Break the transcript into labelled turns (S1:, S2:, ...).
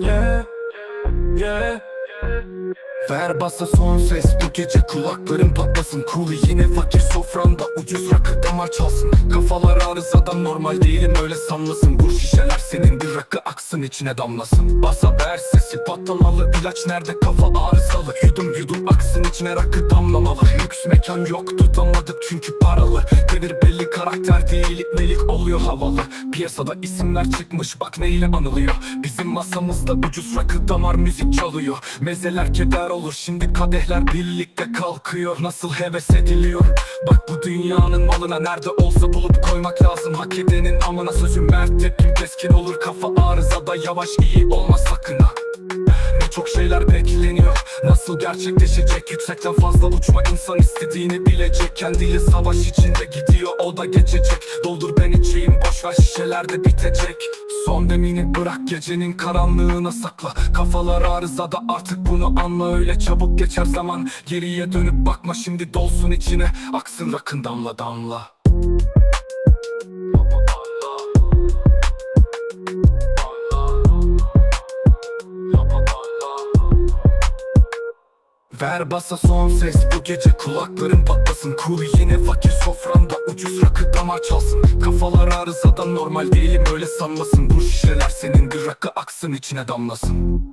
S1: Yeah, yeah. Ver basa son ses bu gece kulakların patlasın. Cool yine fakir sofranda ucuz rakı damar çalsın. Kafalar arızadan normal değilim öyle sanmasın. Bu şişeler senin bir rakı aksın içine damlasın. Basa ver sesi patlamalı ilaç nerede? Kafa arızalı Yudum yudum aksın içine rakı damlamalı mekan yok tutamadık çünkü paralı. Devir belli karakter değil itmelik oluyor havalı. Piyasada isimler çıkmış bak neyle anılıyor. Bizim masamızda ucuz rakı damar müzik çalıyor. Mezeler keder olur şimdi kadehler birlikte kalkıyor. Nasıl heves ediliyor? Bak bu dünyanın malına nerede olsa bulup koymak lazım. Hak edenin amına sözüm mert tepkim keskin olur Kafa arızada yavaş iyi olma sakın ha. Ne çok şeyler bekleniyor Nasıl gerçekleşecek? Yüksekten fazla uçma insan istediğini bilecek. Kendiyle savaş içinde gidiyor o da geçecek. Doldur ben içeyim boşver şişeler de bitecek. Son demini bırak gecenin karanlığına sakla. Kafalar arızada artık bunu anla. Öyle çabuk geçer zaman. Geriye dönüp bakma şimdi dolsun içine. Aksın rakın damla damla Ver basa son ses bu gece kulakların patlasın. Cool yine fakir sofranda ucuz rakı damar çalsın. Kafalar arızadan normal değilim öyle sanmasın. Bu şişeler senin rakı aksın içine damlasın